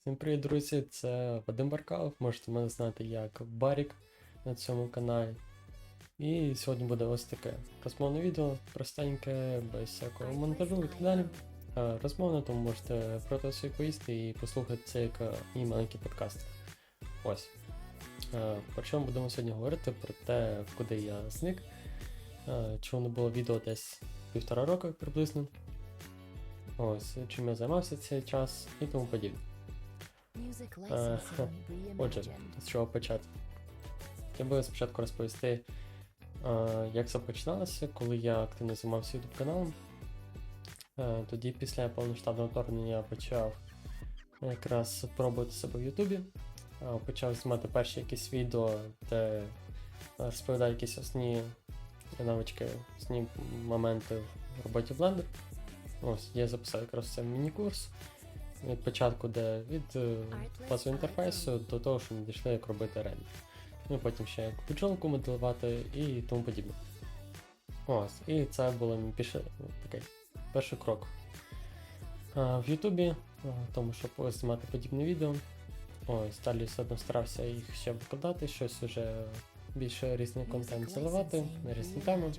Всім привіт, друзі! Це Вадим Баркалов, можете мене знати як Барік на цьому каналі. І сьогодні буде ось таке розмовне відео, простеньке, без всякого монтажу і так далі. Розмовне, тому можете проти собі поїсти і послухати це як е, мій маленький подкаст. Ось. Е, Про що ми будемо сьогодні говорити? Про те, куди я зник, чому не було відео десь півтора року приблизно. Ось, чим я займався цей час і тому подібне. Е, Отже, з чого почати? Би спочатку розповісти, е, як це починалося, коли я активно займався YouTube каналом. Е, Тоді після повноштабного вторгнення я почав якраз пробувати себе в Ютубі. Почав знімати перші якісь відео, де розповідаю якісь основні навички, основні моменти в роботі в Blender. Ось, я записав якраз цей міні-курс від початку, де від е, базового інтерфейсу до того, що ми дійшли, як робити рендер. Ну і потім ще як бджолку моделювати і тому подібне. Ось, і це було мій піше, такий перший крок. А, в Ютубі, тому щоб знімати подібне відео. Ось, далі все одно старався їх ще викладати, щось вже більше різний контент заливати на різні теми.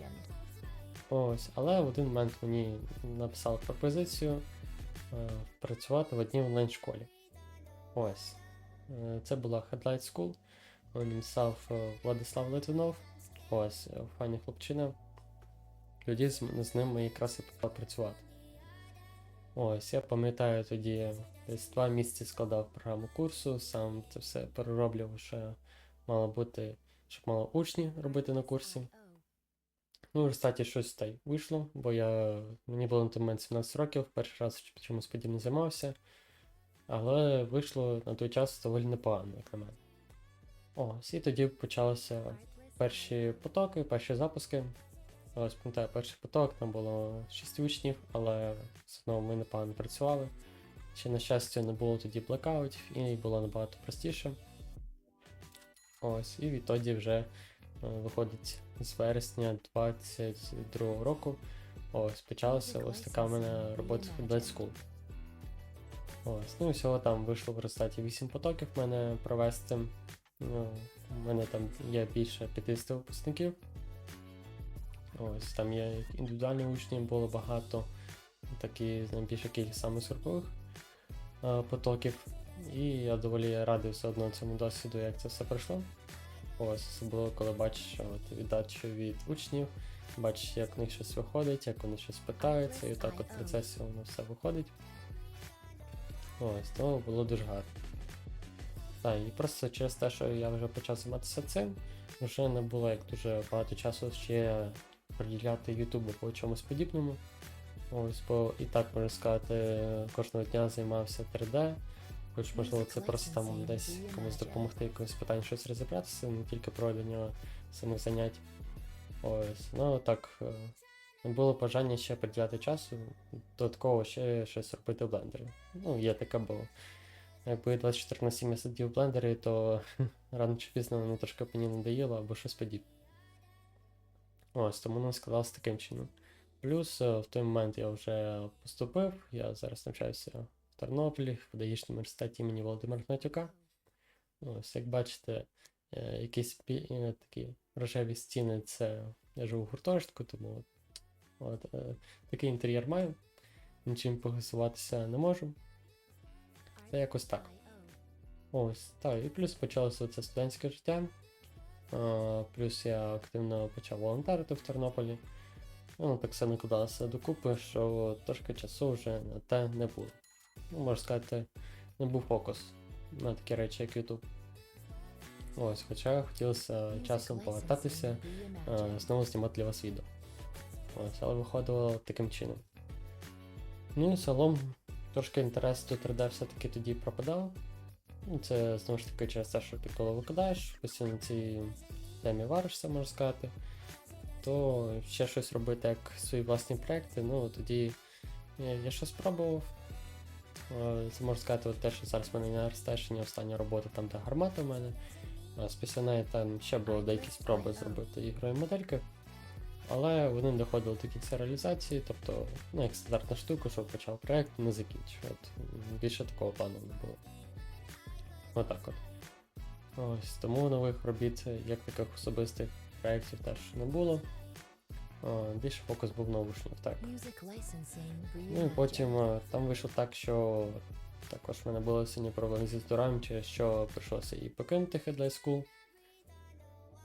Ось, але в один момент мені написали пропозицію е, працювати в одній онлайн-школі. Ось. Е, Це була Headlight School. Написав е, Владислав Литвинов. Ось, е, файний хлопчина. Тоді з, з ним якраз і почали працювати. Ось, я пам'ятаю тоді десь два місяці складав програму курсу, сам це все перероблював, що мало бути, щоб мало учні робити на курсі. Ну, в результаті щось та й вийшло, бо я мені було на той момент 17 років, перший раз чимось подібним займався. Але вийшло на той час доволі непогано, як на мене. Ось, і тоді почалися перші потоки, перші запуски. Ось пам'ятаю, перший поток, там було 6 учнів, але все одно ми непогано працювали. Ще, на щастя, не було тоді блекаутів і було набагато простіше. Ось, і відтоді вже виходить з вересня 22 року. Ось почалася ось така в мене робота в Headlight School. Ось, ну і всього там вийшло в результаті 8 потоків в мене провести. Ну, у мене там є більше 50 випускників. Ось там є індивідуальні учні, було багато, такі найбільша кількість саме сорокових е, потоків. І я доволі радий все одно цьому досвіду, як це все пройшло. Ось, особливо, коли бачиш от, віддачу від учнів, бачиш, як в них щось виходить, як вони щось питаються, і так от в процесі воно все виходить. Ось, тому було дуже гарно. Так, і просто через те, що я вже почав займатися цим, вже не було як дуже багато часу ще приділяти Ютубу по чомусь подібному. Ось, бо і так можна сказати, кожного дня займався 3D. Хоч можливо це просто там десь комусь допомогти якось питання щось розібратися, не тільки проведення самих занять. Ось, ну так, е, було бажання ще приділяти часу, додатково ще щось робити в блендері. Ну, є таке, бо якби 24 на 7 я сидів в блендері, то рано чи пізно воно трошки мені надоїло або щось подібне. Ось, тому воно складалося таким чином. Плюс е, в той момент я вже поступив, я зараз навчаюся в Тернополі, в педагогічному університеті імені Володимира Гнатюка. Ось, як бачите, е, якісь е, такі рожеві стіни це я живу в гуртожитку, тому от, от, е, такий інтер'єр маю. Нічим погасуватися не можу. Та якось так. Ось, так, і плюс почалося це студентське життя. Плюс я активно почав волонтерити в Тернополі. Ну, так все накладалося докупи, що трошки часу вже на те не було. Ну, можна сказати, не був фокус на такі речі, як YouTube. Ось, хоча хотілося часом повертатися, е, знову знімати для вас відео. Ось, але виходило таким чином. Ну і загалом трошки інтерес до 3D все-таки тоді пропадав. Ну, це знову ж таки через те, що ти коли викладаєш, постійно на цій темі варишся, можна сказати, то ще щось робити як свої власні проекти, ну тоді я, я щось спробував. Е, Це можна сказати, от те, що зараз в мене на арстешені остання робота, там де гармата в мене. А з після неї там ще було деякі спроби зробити ігрові модельки. Але вони не доходили до кінця реалізації, тобто, ну, як стандартна штука, що почав проект, не закінчив. От, більше такого плану не було. Отак от. Ось, тому нових робіт, е, як таких особистих проєктів теж не було. О, більше фокус був на учнів, так. Ну і потім е, там вийшло так, що також в мене були сильні проблеми зі здоров'ям, через що прийшлося і покинути Headlight School.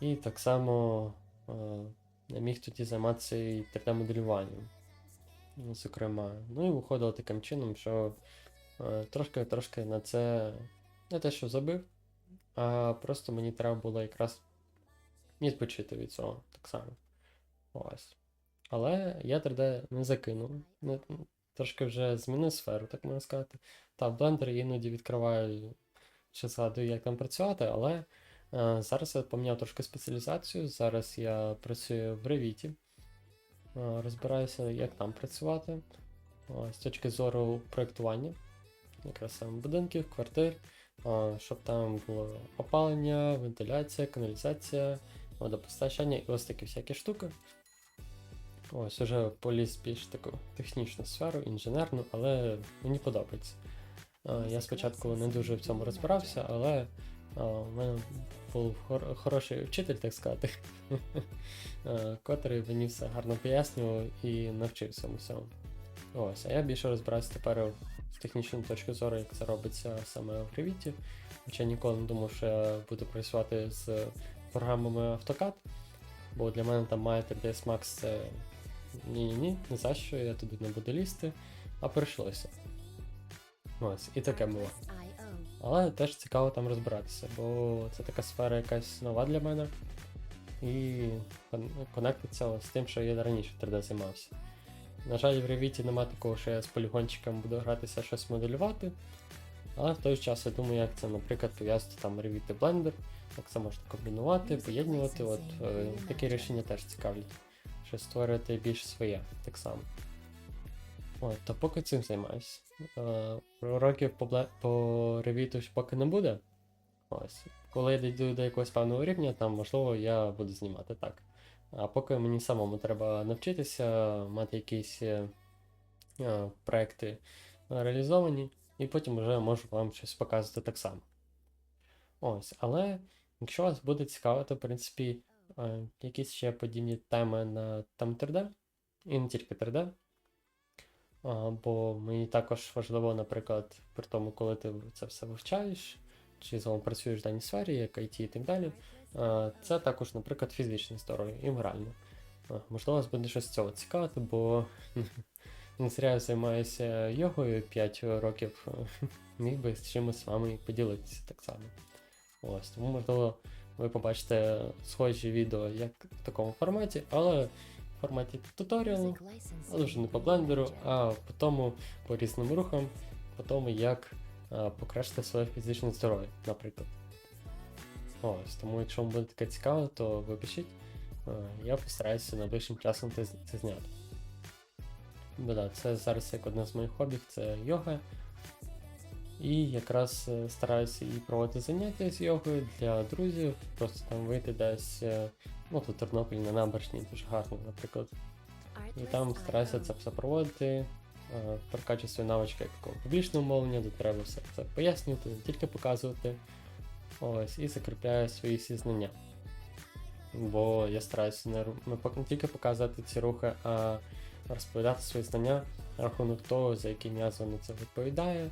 І так само е, не міг тоді займатися і 3D-моделюванням. Ну, Зокрема, ну і виходило таким чином, що е, трошки-трошки на це не те, що забив, а просто мені треба було якраз відпочити від цього так само. Ось. Але я 3D не закинув. Трошки вже змінив сферу, так можна сказати. Та в Blender іноді відкриваю, чи згадую, як там працювати, але е, зараз я поміняв трошки спеціалізацію. Зараз я працюю в Revit. Е, розбираюся, як там працювати. Ось, з точки зору проєктування, якраз саме будинків, квартир, е, щоб там було опалення, вентиляція, каналізація, водопостачання і ось такі всякі штуки. Ось уже поліз більш таку технічну сферу, інженерну, але мені подобається. Я спочатку не дуже в цьому розбирався, але у мене був хор- хороший вчитель, так сказати, котрий мені все гарно пояснював і навчив цьому всьому. Ось, а я більше розбираюся тепер з технічної точки зору, як це робиться саме в Revit. Хоча ніколи не думав, що я буду працювати з програмами AutoCAD, бо для мене там має 3ds Max це ні-ні-ні, не за що, я туди не буду лізти, а прийшлося. Ось, і таке було. Але теж цікаво там розбиратися, бо це така сфера якась нова для мене. І кон- конектиться з тим, що я раніше 3D займався. На жаль, в Revit нема такого, що я з полігончиком буду гратися щось моделювати. Але в той же час я думаю, як це, наприклад, пов'язати там Revit і Blender, як це можна комбінувати, поєднувати. От е, такі рішення теж цікавлять. Що створювати більш своє так само. От, то поки цим займаюся. Е, уроків по, Blе- по Revit ж поки не буде. Ось. Коли я дійду до якогось певного рівня, там можливо я буду знімати так. А поки мені самому треба навчитися, мати якісь е, е, проекти реалізовані, і потім вже можу вам щось показувати так само. Ось, але якщо вас буде цікавити, в принципі, е, якісь ще подібні теми на там 3D, і не тільки 3D. Бо мені також важливо, наприклад, при тому, коли ти це все вивчаєш, чи загалом працюєш в даній сфері, як IT і так далі. Це також, наприклад, фізичне здоров'я і моральне. Можливо, вас буде щось з цього цікавити, бо не зря я займаюся йогою 5 років, міг би з чимось з вами поділитися так само. Ось, тому, можливо, ви побачите схожі відео як в такому форматі, але в форматі туторіалу. Але вже не по блендеру, а по тому, по різним рухам, по тому, як покращити своє фізичне здоров'я, наприклад. Ось, тому якщо вам буде таке цікаво, то ви пишіть. А, Я постараюся найближчим часом це, це зняти. Бо да, це зараз як одне з моїх хобі, це йога. І якраз е, стараюся і проводити заняття з йогою для друзів, просто там вийти десь, е, ну тут в Тернополі на набережній дуже гарно, наприклад. І там стараюся це все проводити, е, прокачувати свої навички як публічного мовлення, де треба все це пояснювати, не тільки показувати. Ось, і закріпляю свої всі знання. Бо я стараюся не, не тільки показувати ці рухи, а розповідати свої знання на рахунок того, за який м'язо на це відповідає, е,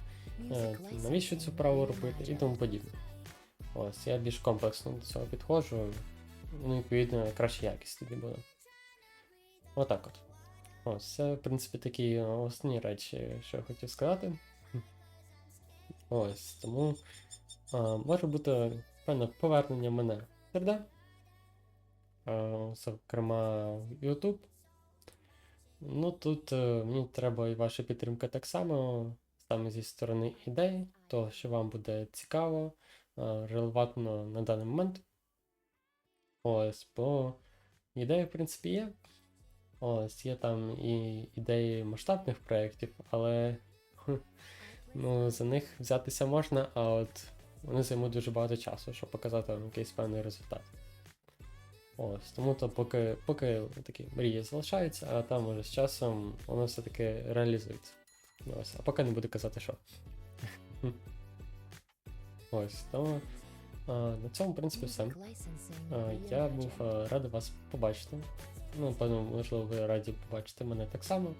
навіщо цю вправу робити і тому подібне. Ось, я більш комплексно до цього підходжу, ну, відповідно, краще якість тоді буде. Отак от. Ось, це, в принципі, такі основні речі, що я хотів сказати. Ось, тому а, може бути певне повернення мене в 3D. А, зокрема, YouTube. Ну тут е, мені треба і ваша підтримка так само, саме зі сторони ідей, то, що вам буде цікаво, е, релевантно на даний момент. Ось, бо ідеї, в принципі, є. Ось, є там і ідеї масштабних проєктів, але ну, за них взятися можна, а от вони займуть дуже багато часу, щоб показати вам якийсь певний результат. Ось, тому то поки, поки такі мрії залишаються, а там уже з часом воно все-таки реалізується. Ось, а поки не буду казати, що. Ось, тому е, на цьому, в принципі, все. Е, Я був е, радий вас побачити. Ну, напевно, можливо, ви раді побачити мене так само,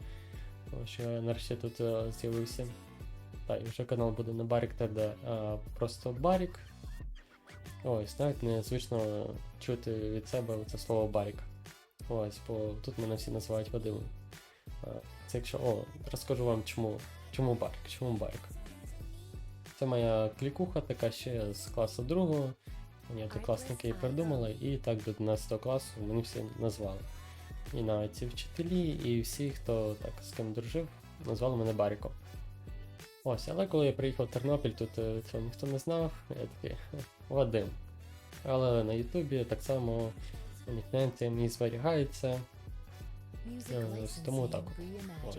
тому що я нарешті тут з'явився. Так, і вже канал буде не Барік ТД, а просто Барік. Ось, навіть незвично чути від себе це слово Барік. Ось, бо тут мене всі називають Вадимом. Це якщо. О, розкажу вам чому. Чому Барік? Чому Барік? Це моя клікуха така ще з класу другого. Мені класники її придумали, і так до 11 класу мені всі назвали. І навіть ці вчителі, і всі, хто так з ким дружив, назвали мене Баріком. Ось, але коли я приїхав в Тернопіль, тут е, цього ніхто не знав, я такий «Хе, Вадим. Але на Ютубі так само нікнейм цей мій зберігається. Music е, ось тому так Ось.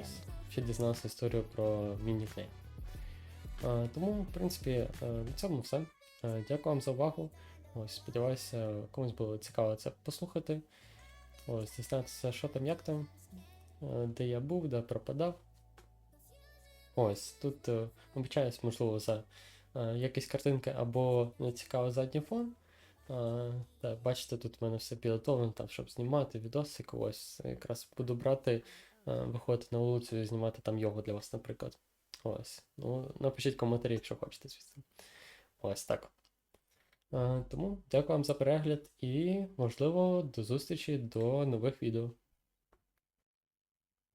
Ще дізнався історію про мій нікнейм. Е, Тому, в принципі, е, на цьому все. Дякую вам за увагу. Ось, сподіваюся, комусь було цікаво це послухати. Ось, дізнатися, що там, як там, де я був, де пропадав. Ось, тут обіцяюсь, можливо, за якісь картинки або нецікавий задній фон. Е, та, бачите, тут в мене все підготовлено, там, щоб знімати відосик. Ось якраз буду брати, е, виходити на вулицю і знімати там його для вас, наприклад. Ось. Ну, напишіть коментарі, якщо хочете, звісно. Ось так. А, тому дякую вам за перегляд і, можливо, до зустрічі до нових відео.